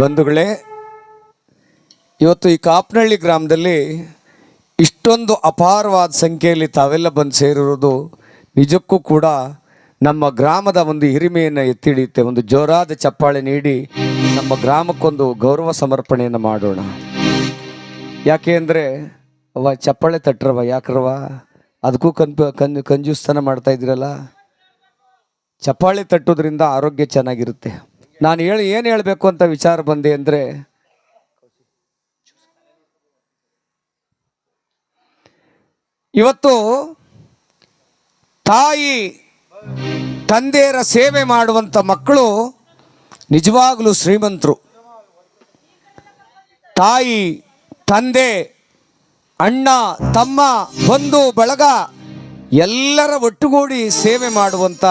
ಬಂಧುಗಳೇ, ಇವತ್ತು ಈ ಕಾಪನಹಳ್ಳಿ ಗ್ರಾಮದಲ್ಲಿ ಇಷ್ಟೊಂದು ಅಪಾರವಾದ ಸಂಖ್ಯೆಯಲ್ಲಿ ತಾವೆಲ್ಲ ಬಂದು ಸೇರಿರೋದು ನಿಜಕ್ಕೂ ಕೂಡ ನಮ್ಮ ಗ್ರಾಮದ ಒಂದು ಹಿರಿಮೆಯನ್ನು ಎತ್ತಿ ಹಿಡಿಯುತ್ತೆ, ಒಂದು ಜೋರಾದ ಚಪ್ಪಾಳೆ ನೀಡಿ ನಮ್ಮ ಗ್ರಾಮಕ್ಕೊಂದು ಗೌರವ ಸಮರ್ಪಣೆಯನ್ನು ಮಾಡೋಣ. ಯಾಕೆ ಅಂದರೆ ಅವ ಚಪ್ಪಾಳೆ ತಟ್ರವ ಯಾಕ್ರವ ಅದಕ್ಕೂ ಕನ್ಪ ಕನ್, ಕಂಜೂಸ್ತನ ಮಾಡ್ತಾ ಇದ್ದೀರಲ್ಲ? ಚಪ್ಪಾಳೆ ತಟ್ಟೋದ್ರಿಂದ ಆರೋಗ್ಯ ಚೆನ್ನಾಗಿರುತ್ತೆ. ನಾನು ಹೇಳಿ ಏನು ಹೇಳಬೇಕು ಅಂತ ವಿಚಾರ ಬಂದೆ ಅಂದರೆ, ಇವತ್ತು ತಾಯಿ ತಂದೆಯರ ಸೇವೆ ಮಾಡುವಂಥ ಮಕ್ಕಳು ನಿಜವಾಗಲೂ ಶ್ರೀಮಂತರು. ತಾಯಿ, ತಂದೆ, ಅಣ್ಣ, ತಮ್ಮ, ಬಂಧು, ಬಳಗ ಎಲ್ಲರ ಒಟ್ಟುಗೂಡಿ ಸೇವೆ ಮಾಡುವಂಥ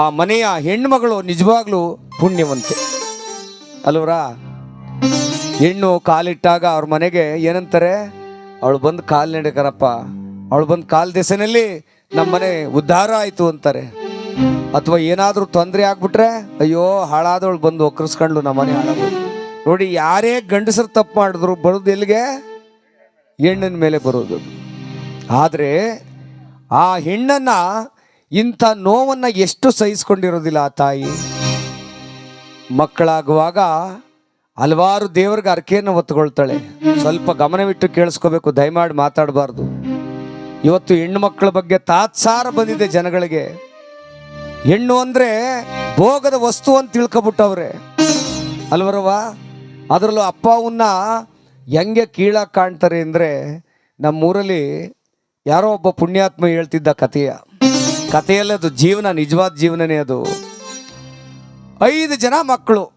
ಆ ಮನೆಯ ಹೆಣ್ಮಗಳು ನಿಜವಾಗ್ಲೂ ಪುಣ್ಯವಂತೆ. ಅಲ್ವರಾ? ಹೆಣ್ಣು ಕಾಲಿಟ್ಟಾಗ ಅವ್ರ ಮನೆಗೆ ಏನಂತಾರೆ? ಅವಳು ಬಂದು ಕಾಲು ನಡೆಕರಪ್ಪ. ಅವಳು ಬಂದು ಕಾಲು ದೆಸೆನಲ್ಲಿ ನಮ್ಮ ಮನೆ ಉದ್ಧಾರ ಆಯಿತು ಅಂತಾರೆ. ಅಥವಾ ಏನಾದರೂ ತೊಂದರೆ ಆಗ್ಬಿಟ್ರೆ, ಅಯ್ಯೋ, ಹಾಳಾದವಳು ಬಂದು ಒಕ್ಕರ್ಸ್ಕೊಂಡ್ಲು ನಮ್ಮ ಮನೆ ಹಾಳಾದ ನೋಡಿ, ಯಾರೇ ಗಂಡಸರು ತಪ್ಪು ಮಾಡಿದ್ರು ಬರೋದು ಎಲ್ಲಿಗೆ? ಹೆಣ್ಣಿನ ಮೇಲೆ ಬರೋದು. ಆದರೆ, ಆ ಹೆಣ್ಣನ್ನು ಇಂಥ ನೋವನ್ನು ಎಷ್ಟು ಸಹಿಸ್ಕೊಂಡಿರೋದಿಲ್ಲ ಆ ತಾಯಿ? ಮಕ್ಕಳಾಗುವಾಗ ಹಲವಾರು ದೇವ್ರಿಗೆ ಅರ್ಕೆಯನ್ನು ಹೊತ್ಕೊಳ್ತಾಳೆ ಸ್ವಲ್ಪ ಗಮನವಿಟ್ಟು ಕೇಳಿಸ್ಕೋಬೇಕು, ದಯಮಾಡಿ ಮಾತಾಡಬಾರ್ದು. ಇವತ್ತು ಹೆಣ್ಣು ಮಕ್ಕಳ ಬಗ್ಗೆ ತಾತ್ಸಾರ ಬಂದಿದೆ ಜನಗಳಿಗೆ. ಹೆಣ್ಣು ಅಂದರೆ ಭೋಗದ ವಸ್ತು ಅಂತ ತಿಳ್ಕೊಬಿಟ್ಟವ್ರೆ. ಅಲ್ವರವ ಅದರಲ್ಲೂ ಅಪ್ಪ ಅವನ್ನ ಹೆಂಗೆ ಕೀಳಾಗಿ ಕಾಣ್ತಾರೆ ಅಂದರೆ ನಮ್ಮೂರಲ್ಲಿ ಯಾರೋ ಒಬ್ಬ ಪುಣ್ಯಾತ್ಮ ಹೇಳ್ತಿದ್ದ ಕಥೆಯ. ಕಥೆಯಲ್ಲೇ ಅದು ಜೀವನ, ನಿಜವಾದ ಜೀವನನೇ ಅದು. ಐದು ಜನ ಮಕ್ಕಳು.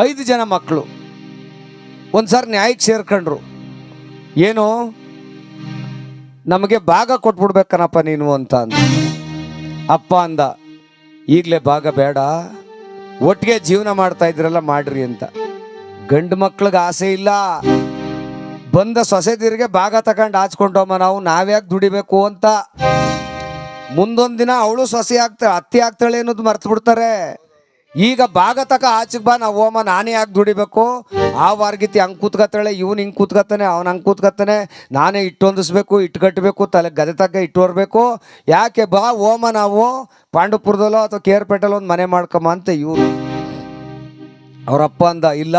ಐದು ಜನ ಮಕ್ಕಳು. ಒಂದ್ಸಾರಿ ನ್ಯಾಯಕ್ಕೆ ಸೇರ್ಕೊಂಡ್ರು. ಏನು? ನಮಗೆ ಭಾಗ ಕೊಟ್ಬಿಡ್ಬೇಕನಪ್ಪ ನೀನು ಅಂತ ಅಂದ. ಅಪ್ಪ ಅಂದ, ಈಗಲೇ ಭಾಗ ಬೇಡ. ಒಟ್ಟಿಗೆ ಜೀವನ ಮಾಡ್ತಾ ಇದ್ರಲ್ಲ ಮಾಡ್ರಿ ಅಂತ. ಗಂಡು ಮಕ್ಳಿಗೆ ಆಸೆ ಇಲ್ಲ. ಬಂದ ಸೊಸೆದಿರಿಗೆ ಭಾಗ ತಗೊಂಡು ಹಾಚ್ಕೊಂಡೋಮ್ಮ ನಾವು ನಾವ್ಯಾಕೆ ದುಡಿಬೇಕು ಅಂತ. ಮುಂದೊಂದು ದಿನ ಅವಳು ಸೊಸೆ ಆಗ್ತಾಳೆ ಅತ್ತಿ ಆಗ್ತಾಳೆ ಅನ್ನೋದು ಮರ್ತು ಬಿಡ್ತಾರೆ ಈಗ ಭಾಗತಕ ಆಚೆಗೆ ಬಾ ನಾವು ಓಮ ನಾನೇ ಯಾಕೆ ದುಡಿಬೇಕು? ಆ ವಾರ್ಗಿತಿ ಹಂಗೆ ಕೂತ್ಕತ್ತಾಳೆ, ಇವ್ನು ಹಿಂಗೆ ಕೂತ್ಕತ್ತಾನೆ, ಅವ್ನು ಹಂಗೆ ಕೂತ್ಕತ್ತಾನೆ. ನಾನೇ ಇಟ್ಟೊಂದಿಸ್ಬೇಕು ಇಟ್ಟು ಕಟ್ಟಬೇಕು ತಲೆ ಗದೆ ತಗ್ಗ ಇಟ್ಟು ಹೊರಬೇಕು. ಯಾಕೆ ಬಾ ಓಮ ನಾವು. ಪಾಂಡುಪುರದಲ್ಲೋ ಅಥವಾ ಕೇರ್ಪೇಟೆಲ್ಲೋ ಒಂದು ಮನೆ ಮಾಡ್ಕಮ್ಮ ಅಂತ ಇವರು. ಅವರಪ್ಪ ಅಂದ, ಇಲ್ಲ,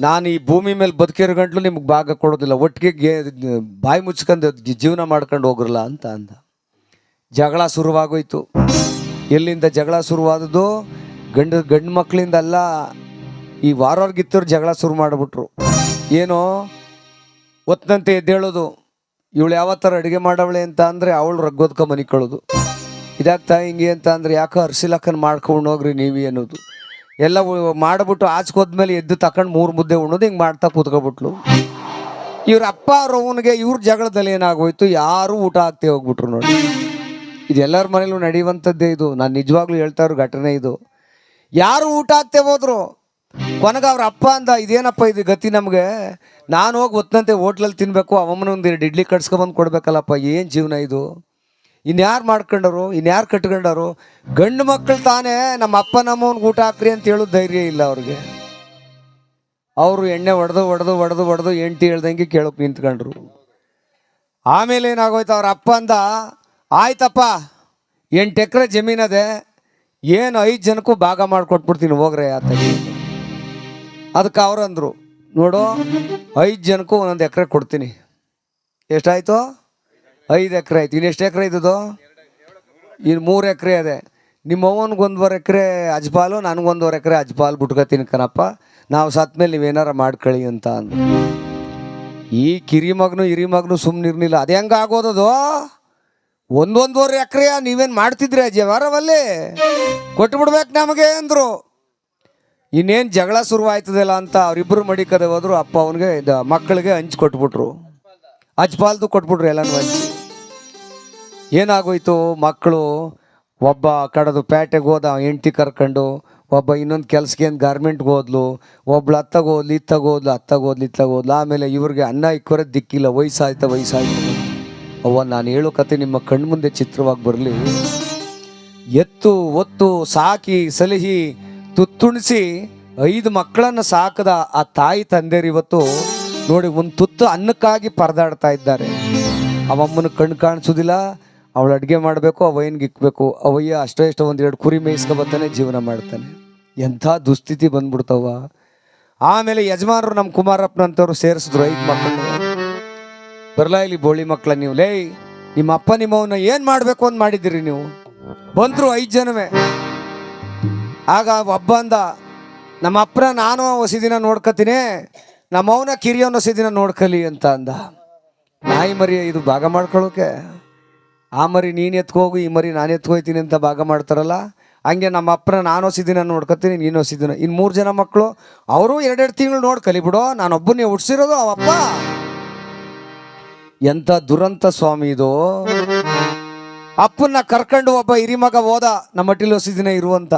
ನಾನು ಈ ಭೂಮಿ ಮೇಲೆ ಬದುಕಿರೋ ಗಂಟ್ಲು ನಿಮ್ಗೆ ಭಾಗ ಕೊಡೋದಿಲ್ಲ. ಒಟ್ಟಿಗೆ ಬಾಯಿ ಮುಚ್ಕೊಂಡು ಜೀವನ ಮಾಡ್ಕೊಂಡು ಹೋಗ್ರಲ್ಲ ಅಂತ ಅಂದ. ಜಗಳ ಶುರುವಾಗೋಯ್ತು. ಎಲ್ಲಿಂದ ಜಗಳ ಶುರುವಾದದ್ದು? ಗಂಡು ಗಂಡು ಮಕ್ಕಳಿಂದಲ್ಲ ಈ ಈ ವಾರವ್ರಿಗಿತ್ತವ್ರು ಜಗಳ ಶುರು ಮಾಡಿಬಿಟ್ರು. ಏನು ಒತ್ತಂತೆ ಎದ್ದೇಳೋದು. ಇವಳು ಥರ ಅಡುಗೆ ಮಾಡವಳೆ ಅಂತ ಅಂದರೆ ಅವಳು ರಗ್ಗೋದ್ಕ ಮನಿಕೊಳ್ಳೋದು ಇದಾಗ್ತಾ ಹಿಂಗೆ ಅಂತ ಅಂದರೆ ಯಾಕೋ ಅರ್ಸಿಲಕ್ಕನ ಮಾಡ್ಕೊಂಡು ಹೋಗ್ರಿ ನೀವಿ ಅನ್ನೋದು. ಎಲ್ಲ ಮಾಡಿಬಿಟ್ಟು ಆಚ್ಕೋದ್ಮೇಲೆ ಎದ್ದು ತಕೊಂಡು ಮೂರು ಮುದ್ದೆ ಉಣ್ಣೋದು ಹಿಂಗೆ ಮಾಡ್ತಾ ಕೂತ್ಕೊಬಿಟ್ಲು. ಇವ್ರ ಅಪ್ಪ ಅವ್ರ ಅವನಿಗೆ ಇವ್ರ ಜಗಳದಲ್ಲಿ ಏನಾಗೋಯ್ತು? ಯಾರು ಊಟ ಆಗ್ತೇ ಹೋಗ್ಬಿಟ್ರು ನೋಡಿ. ಇದೆಲ್ಲರ ಮನೇಲೂ ನಡೆಯುವಂಥದ್ದೇ ಇದು. ನಾನು ನಿಜವಾಗ್ಲೂ ಹೇಳ್ತಾ ಇರೋ ಘಟನೆ ಇದು. ಯಾರು ಊಟ ಆಗ್ತೇ ಹೋದ್ರು? ಕೊನೆಗೆ ಅವ್ರ ಅಪ್ಪ ಅಂದ, ಇದೇನಪ್ಪ ಇದು ಗತಿ ನಮಗೆ? ನಾನು ಹೋಗಿ ಒತ್ತಂತೆ ಹೋಟ್ಲಲ್ಲಿ ತಿನ್ನಬೇಕು ಅವಮ್ಮನ ಒಂದು ಎರಡು ಇಡ್ಲಿ ಕಟ್ಸ್ಕೊಬಂದು ಕೊಡ್ಬೇಕಲ್ಲಪ್ಪ, ಏನು ಜೀವನ ಇದು? ಇನ್ಯಾರು ಮಾಡ್ಕೊಂಡರು, ಇನ್ಯಾರು ಕಟ್ಕೊಂಡರು? ಗಂಡು ಮಕ್ಕಳು ತಾನೇ ನಮ್ಮ ಅಪ್ಪ ನಮ್ಮವ್ನಿಗೆ ಊಟ ಹಾಕ್ರಿ ಅಂತ ಹೇಳೋದು ಧೈರ್ಯ ಇಲ್ಲ ಅವ್ರಿಗೆ. ಅವರು ಎಣ್ಣೆ ಹೊಡೆದು ಹೊಡೆದು ಹೊಡೆದು ಹೊಡೆದು ಎಂಟಿ ಹೇಳ್ದಂಗೆ ಕೇಳೋಕೆ ನಿಂತ್ಕೊಂಡ್ರು. ಆಮೇಲೆ ಏನಾಗೋಯ್ತು, ಅವ್ರ ಅಪ್ಪ ಅಂದ, ಆಯ್ತಪ್ಪ, ಎಂಟು ಎಕರೆ ಜಮೀನದೆ ಏನು ಐದು ಜನಕ್ಕೂ ಭಾಗ ಮಾಡಿಕೊಟ್ಬಿಡ್ತೀನಿ ಹೋಗ್ರೆ ಆತಗೆ ಅದಕ್ಕೆ ಅವ್ರು ಅಂದರು, ನೋಡು, ಐದು ಜನಕ್ಕೂ ಒಂದೊಂದು ಎಕರೆ ಕೊಡ್ತೀನಿ. ಎಷ್ಟಾಯಿತು? ಐದು ಎಕರೆ ಆಯ್ತು. ಇನ್ನು ಎಷ್ಟು ಎಕರೆ ಇದ್ದದು ಇನ್ನು ಮೂರು ಎಕರೆ ಅದೇ. ನಿಮ್ಮ ಅವ್ವನಿಗೆ ಒಂದುವರೆ ಎಕರೆ ಅಜ್ಪಾಲು ನನಗೊಂದುವರೆ ಎಕರೆ ಅಜ್ಪಾಲು ಬಿಟ್ಕೊತೀನಿ ಕಣಪ್ಪ. ನಾವು ಸತ್ತ ಮೇಲೆ ನೀವೇನಾರ ಮಾಡ್ಕೊಳ್ಳಿ ಅಂತ ಅಂದ ಈ ಕಿರಿ ಮಗನು ಹಿರಿ ಮಗನು ಸುಮ್ಮನಿರ್ಲಿಲ್ಲ ಅದು ಹೆಂಗೆ ಆಗೋದದು? ಒಂದೊಂದುವರೆ ಎಕರೆ ನೀವೇನು ಮಾಡ್ತಿದ್ರಿ ಅಜ್ಜಿ? ವಾರವಲ್ಲಿ? ಕೊಟ್ಟು ಬಿಡ್ಬೇಕು ನಮಗೆ ಅಂದರು. ಇನ್ನೇನು ಜಗಳ ಶುರುವಾಯ್ತದಲ್ಲ ಅಂತ ಅವರಿಬ್ಬರು ಮಡಿಕದೆ ಹೋದ್ರು, ಅಪ್ಪ ಅವನಿಗೆ ಇದು ಮಕ್ಕಳಿಗೆ ಹಂಚಿ ಕೊಟ್ಬಿಟ್ರು. ಅಜ್ಪಾಲ್ದು ಕೊಟ್ಬಿಟ್ರು ಎಲ್ಲನೂ ಹಂಚಿ. ಏನಾಗೋಯ್ತು? ಮಕ್ಕಳು ಒಬ್ಬ ಕಡದು ಪೇಟೆಗೆ ಹೋದ ಹೆಂಡ್ತಿ ಕರ್ಕೊಂಡು, ಒಬ್ಬ ಇನ್ನೊಂದು ಕೆಲ್ಸಕ್ಕೆ ಏನು ಗಾರ್ಮೆಂಟ್ಗೆ ಹೋದ್ಲು, ಒಬ್ಳು ಅತ್ತಗೆ ಹೋದ್ಲು, ಇತ್ತಗೆ ಹೋದ್ಲು, ಅತ್ತಗೆ ಹೋದ್ಲು, ಇತ್ತಗೆ ಹೋದ್ಲು, ಆಮೇಲೆ ಇವ್ರಿಗೆ ಅನ್ನ ಇಕ್ಕೋರೆ ದಿಕ್ಕಿಲ್ಲ, ವಯಸ್ಸಾಯ್ತಾ, ವಯಸ್ಸಾಯ್ತು. ಅವ್ವ, ನಾನು ಹೇಳೋ ಕತೆ ನಿಮ್ಮ ಕಣ್ಮುಂದೆ ಚಿತ್ರವಾಗಿ ಬರಲಿ. ಎತ್ತು, ಒತ್ತು, ಸಾಕಿ, ಸಲಹಿ, ತುತ್ತುಣಿಸಿ ಐದು ಮಕ್ಕಳನ್ನು ಸಾಕದ ಆ ತಾಯಿ ತಂದೆಯರು ಇವತ್ತು ನೋಡಿ ಒಂದು ತುತ್ತು ಅನ್ನಕ್ಕಾಗಿ ಪರದಾಡ್ತಾ ಇದ್ದಾರೆ. ಅವಮ್ಮನ ಕಣ್ಣು ಕಾಣಿಸೋದಿಲ್ಲ ಅವಳು ಅಡುಗೆ ಮಾಡಬೇಕು, ಅವಯ್ಯನಿಗೆ ಇಕ್ಬೇಕು. ಅವಯ್ಯ ಅಷ್ಟೋ ಇಷ್ಟೋ ಒಂದು ಎರಡು ಕುರಿ ಮೇಯಿಸ್ಕೊಬತ್ತಾನೆ, ಜೀವನ ಮಾಡ್ತಾನೆ. ಎಂಥ ದುಸ್ಥಿತಿ ಬಂದ್ಬಿಡ್ತವ ಆಮೇಲೆ ಯಜಮಾನರು ನಮ್ಮ ಕುಮಾರಪ್ಪನಂತವ್ರು ಸೇರಿಸಿದ್ರು ಐದು ಮಕ್ಕಳು. ಬರಲಾ ಇಲ್ಲಿ ಬೋಳಿ ಮಕ್ಕಳ ನೀವು? ಲೇ, ನಿಮ್ಮ ಅಪ್ಪ ನಿಮ್ಮವನ್ನ ಏನು ಮಾಡಬೇಕು ಅಂತ ಮಾಡಿದ್ದೀರಿ ನೀವು? ಬಂದರು ಐದು ಜನವೇ. ಆಗ ಒಬ್ಬ ಅಂದ, ನಮ್ಮ ಅಪ್ಪನ ನಾನು ಹೊಸ ದಿನ ನೋಡ್ಕೊತೀನಿ ನಮ್ಮವನ ಕಿರಿಯವನ ಹೊಸ ದಿನ ನೋಡ್ಕಲಿ ಅಂತ ಅಂದ. ನಾಯಿ ಮರಿ ಇದು ಭಾಗ ಮಾಡ್ಕೊಳ್ಳೋಕೆ ಆ ಮರಿ ನೀನು ಎತ್ಕೋಗು ಈ ಮರಿ ನಾನು ಎತ್ಕೋಯ್ತೀನಿ ಅಂತ ಭಾಗ ಮಾಡ್ತಾರಲ್ಲ? ಹಂಗೆ ನಮ್ಮ ಅಪ್ಪನ ನಾನು ಹೊಸ ನೋಡ್ಕೊತೀನಿ ನೀನು ಹೊಸ ದಿನ. ಇನ್ನು ಮೂರು ಜನ ಮಕ್ಕಳು ಅವರು ಎರಡೆರಡು ತಿಂಗಳು ನೋಡ್ಕಲಿ ಬಿಡೋ ನಾನೊಬ್ಬನೇ ಹುಡ್ಸಿರೋದು ಅವಪ್ಪ ಎಂಥ ದುರಂತ ಸ್ವಾಮಿ ಇದು? ಅಪ್ಪನ್ನ ಕರ್ಕೊಂಡು ಒಬ್ಬ ಹಿರಿಮಗ ಹೋದ, ನಮ್ಮ ಹಟ್ಟಿಲಿ ಹೊಸ ದಿನ ಇರುವಂತ.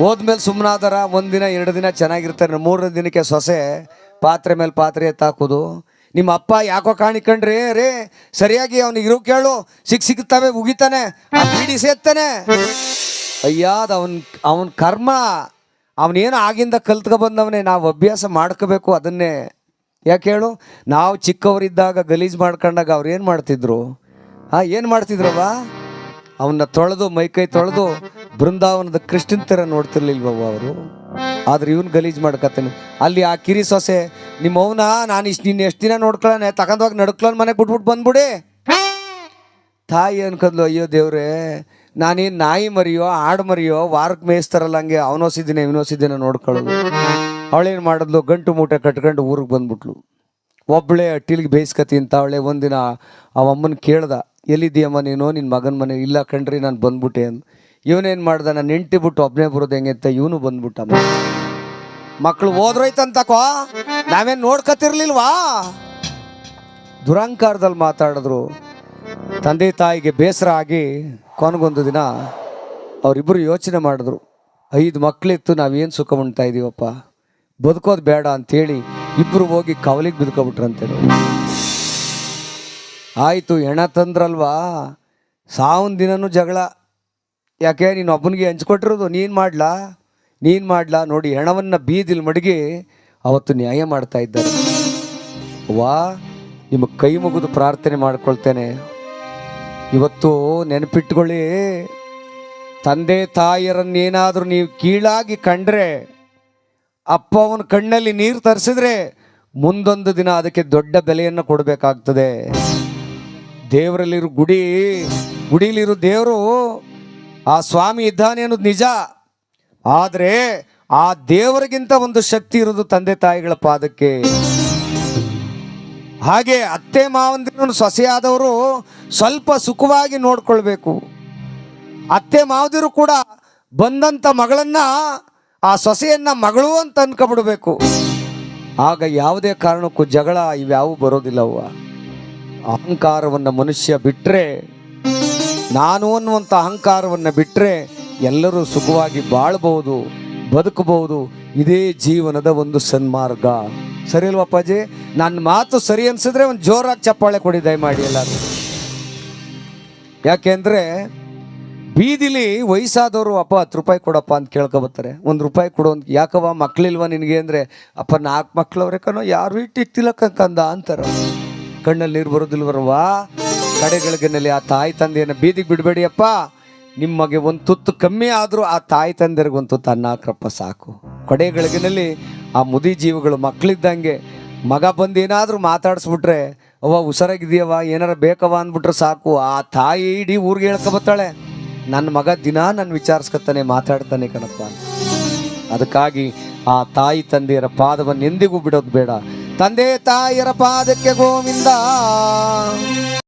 ಹೋದ್ಮೇಲೆ ಸುಮ್ಮನಾದರ ಒಂದಿನ ಎರಡು ದಿನ ಚೆನ್ನಾಗಿರ್ತಾರೆ ಮೂರನೇ ದಿನಕ್ಕೆ ಸೊಸೆ, ಪಾತ್ರೆ ಮೇಲೆ ಪಾತ್ರೆ ಎತ್ತಾಕೋದು ನಿಮ್ಮ ಅಪ್ಪ ಯಾಕೋ ಕಾಣಿಕೊಂಡ್ರಿ ರೇ, ಸರಿಯಾಗಿ ಅವನಿಗೆ ಇರು ಕೇಳು, ಸಿಕ್ ಸಿಗ್ತಾವೆ ಉಗಿತಾನೆ ಬೀಡಿ ಸೇತಾನೆ ಅಯ್ಯಾದ ಅವನ್, ಅವನ ಕರ್ಮ. ಅವನೇನು ಆಗಿಂದ ಕಲ್ತ್ಕೊ ಬಂದವನೇ, ನಾವು ಅಭ್ಯಾಸ ಮಾಡ್ಕೋಬೇಕು ಅದನ್ನೇ. ಯಾಕೆ ಹೇಳು? ನಾವು ಚಿಕ್ಕವರಿದ್ದಾಗ ಗಲೀಜು ಮಾಡ್ಕೊಂಡಾಗ ಅವ್ರು ಏನು ಮಾಡ್ತಿದ್ರು? ಹಾಂ, ಏನು ಮಾಡ್ತಿದ್ರವ್ವ? ಅವನ್ನ ತೊಳೆದು ಮೈಕೈ ತೊಳೆದು ಬೃಂದಾವನದ ಕೃಷ್ಣನ್ ಥರ ನೋಡ್ತಿರ್ಲಿಲ್ವವ್ವ ಅವರು? ಆದ್ರೆ ಇವನು ಗಲೀಜ್ ಮಾಡ್ಕತ್ತೇನೆ. ಅಲ್ಲಿ ಆ ಕಿರಿ ಸೊಸೆ ನಿಮ್ಮ ಅವನ ನಾನು ಇಷ್ಟು ನಿನ್ನ ಎಷ್ಟು ದಿನ ನೋಡ್ಕೊಳ್ಳೋಣ ತಗೊಂಡೋಗಿ ನಡ್ಕೊಳ್ಳೋನ್ ಮನೆಗೆ ಬಿಟ್ಬಿಟ್ಟು ಬಂದ್ಬಿಡಿ. ತಾಯಿ ಅನ್ಕೊಂಡ್ಲು ಅಯ್ಯೋ ದೇವ್ರೆ, ನಾನೇನು ನಾಯಿ ಮರಿಯೋ, ಆಡು ಮರಿಯೋ ವಾರಕ್ಕೆ ಮೇಯಿಸ್ತಾರಲ್ಲ ಹಂಗೆ ಅವನೋಸಿದ್ದೀನಿ ಇವನೋಸಿದ್ದೀನ ನೋಡ್ಕೊಳ್ಳೋದು ಅವಳೇನು ಮಾಡಿದ್ಲು? ಗಂಟು ಮೂಟೆ ಕಟ್ಕೊಂಡು ಊರಿಗೆ ಬಂದ್ಬಿಟ್ಲು. ಒಬ್ಬಳೆ ಅಟ್ಟಿಲಿಗೆ ಬೇಯಿಸ್ಕತಿ ಅಂತ ಅವಳೆ ಒಂದಿನ ಅವಮ್ಮನ ಅಮ್ಮನ ಕೇಳ್ದ, ಎಲ್ಲಿದ್ದೀಯಮ್ಮ ನೀನು? ನಿನ್ನ ಮಗನ ಮನೆ ಇಲ್ಲ ಕಣ್ರಿ, ನಾನು ಬಂದ್ಬಿಟ್ಟೆ ಅಂದ್. ಇವನೇನು ಮಾಡ್ದ? ನಾನು ನೆಂಟಿ ಬಿಟ್ಟು ಒಬ್ಬನೇ ಬರೋದು ಹೆಂಗೆ ಅಂತ ಇವನು ಬಂದ್ಬಿಟ್ಟಮ್ಮ. ಮಕ್ಕಳು ಹೋದ್ರೋಯ್ತಂತಕೋ ನಾವೇನು ನೋಡ್ಕತಿರ್ಲಿಲ್ವಾ? ದುರಂಕಾರದಲ್ಲಿ ಮಾತಾಡಿದ್ರು. ತಂದೆ ತಾಯಿಗೆ ಬೇಸರ ಆಗಿ ಕೊನೆಗೊಂದು ದಿನ ಅವರಿಬ್ಬರು ಯೋಚನೆ ಮಾಡಿದ್ರು, ಐದು ಮಕ್ಕಳಿತ್ತು ನಾವೇನು ಸುಖ ಉಣ್ತಾ ಇದೀವಪ್ಪ? ಬದುಕೋದು ಬೇಡ ಅಂತೇಳಿ ಇಬ್ಬರು ಹೋಗಿ ಕವಲಿಗೆ ಬಿದ್ಕೊಬಿಟ್ರಂತೆ ಆಯಿತು, ಹೆಣ ತಂದ್ರಲ್ವಾ? ಸಾವನ್ ದಿನನೂ ಜಗಳ. ಯಾಕೆ, ನೀನು ಒಬ್ಬನಿಗೆ ಹಂಚ್ಕೊಟ್ಟಿರೋದು, ನೀನು ಮಾಡ್ಲಾ? ನೀನು ಮಾಡ್ಲಾ? ನೋಡಿ, ಹೆಣವನ್ನು ಬೀದಿಲ್ ಮಡಗಿ ಅವತ್ತು ನ್ಯಾಯ ಮಾಡ್ತಾ ಇದ್ದಾರೆ. ವಾ ನಿಮಗೆ ಕೈ ಮುಗಿದು ಪ್ರಾರ್ಥನೆ ಮಾಡ್ಕೊಳ್ತೇನೆ. ಇವತ್ತು ನೆನಪಿಟ್ಕೊಳ್ಳಿ, ತಂದೆ ತಾಯಿಯರನ್ನೇನಾದರೂ ನೀವು ಕೀಳಾಗಿ ಕಂಡ್ರೆ ಅಪ್ಪ ಅವನ ಕಣ್ಣಲ್ಲಿ ನೀರು ತರಿಸಿದ್ರೆ ಮುಂದೊಂದು ದಿನ ಅದಕ್ಕೆ ದೊಡ್ಡ ಬೆಲೆಯನ್ನು ಕೊಡಬೇಕಾಗ್ತದೆ. ದೇವರಲ್ಲಿರೋ ಗುಡಿ ಗುಡಿಲಿರೋ ದೇವರು ಆ ಸ್ವಾಮಿ ಇದ್ದಾನೆ ಅನ್ನೋದು ನಿಜ. ಆದರೆ ಆ ದೇವರಿಗಿಂತ ಒಂದು ಶಕ್ತಿ ಇರೋದು ತಂದೆ ತಾಯಿಗಳ ಪಾದಕ್ಕೆ. ಹಾಗೆ ಅತ್ತೆ ಮಾವಂದಿರನ್ನು ಸೊಸೆಯಾದವರು ಸ್ವಲ್ಪ ಸುಖವಾಗಿ ನೋಡ್ಕೊಳ್ಬೇಕು. ಅತ್ತೆ ಮಾವದಿರು ಕೂಡ ಬಂದಂಥ ಮಗಳನ್ನ ಆ ಸೊಸೆಯನ್ನ ಮಗಳು ಅಂತ ಅನ್ಕೊಬಿಡ್ಬೇಕು ಆಗ ಯಾವುದೇ ಕಾರಣಕ್ಕೂ ಜಗಳ ಇವ್ಯಾವು ಬರೋದಿಲ್ಲವ್ವ. ಅಹಂಕಾರವನ್ನು ಮನುಷ್ಯ ಬಿಟ್ಟರೆ ನಾನು ಅನ್ನುವಂಥ ಅಹಂಕಾರವನ್ನು ಬಿಟ್ಟರೆ ಎಲ್ಲರೂ ಸುಖವಾಗಿ ಬಾಳಬಹುದು, ಬದುಕಬಹುದು. ಇದೇ ಜೀವನದ ಒಂದು ಸನ್ಮಾರ್ಗ. ಸರಿ ಅಲ್ವಪ್ಪಾಜಿ ನನ್ನ ಮಾತು ಸರಿ ಅನ್ಸಿದ್ರೆ ಒಂದು ಜೋರಾಗಿ ಚಪ್ಪಾಳೆ ಕೊಡಿ, ದಯಮಾಡಿ ಎಲ್ಲರೂ ಯಾಕೆಂದ್ರೆ ಬೀದಿಲಿ ವಯಸ್ಸಾದವರು, ಅಪ್ಪ, ಹತ್ತು ರೂಪಾಯಿ ಕೊಡಪ್ಪ ಅಂತ ಕೇಳ್ಕೊಬತ್ತಾರೆ. ಒಂದು ರೂಪಾಯಿ ಕೊಡು ಅಂತ, ಯಾಕವ್ವ, ಮಕ್ಳಿಲ್ವ ನಿನಗೆ? ಅಂದರೆ, ಅಪ್ಪ, ನಾಲ್ಕು ಮಕ್ಳವ್ರೆ ಕಣೋ, ಯಾರು ಇಟ್ಟಿಕ್ತಿಲ್ಲ ಕಂದ ಅಂತಾರ. ಕಣ್ಣಲ್ಲಿ ನೀರು ಬರೋದಿಲ್ವರವಾ ಕಡೆಗಳಿಗೆನಲ್ಲಿ ಆ ತಾಯಿ ತಂದೆಯನ್ನು ಬೀದಿಗೆ ಬಿಡಬೇಡಿ ಅಪ್ಪ ನಿಮಗೆ ಒಂದು ತುತ್ತು ಕಮ್ಮಿ ಆದರೂ ಆ ತಾಯಿ ತಂದೆರಿಗೆ ಒಂದು ತುತ್ತು ಅನ್ನ ಹಾಕ್ರಪ್ಪ ಸಾಕು. ಕಡೆಗಳಿಗೆನಲ್ಲಿ ಆ ಮುದಿ ಜೀವಗಳು ಮಕ್ಕಳಿದ್ದಂಗೆ ಮಗ ಬಂದು ಏನಾದರೂ ಮಾತಾಡಿಸ್ಬಿಟ್ರೆ, ಅವ್ವ ಹುಷಾರಾಗಿದೆಯವ್ವ ಏನಾರ ಬೇಕವ ಅಂದ್ಬಿಟ್ರೆ ಸಾಕು. ಆ ತಾಯಿ ಇಡೀ ಊರಿಗೆ ಹೇಳ್ಕೊಬತ್ತಾಳೆ ನನ್ನ ಮಗ ದಿನ ನನ್ನ ವಿಚಾರಿಸ್ಕೊತಾನೆ, ಮಾತಾಡ್ತಾನೆ ಕಣಪ್ಪ. ಅದಕ್ಕಾಗಿ ಆ ತಾಯಿ ತಂದೆಯರ ಪಾದವನ್ನು ಎಂದಿಗೂ ಬಿಡೋದು ಬೇಡ. ತಂದೆ ತಾಯಿಯರ ಪಾದಕ್ಕೆ ಗೋವಿಂದ.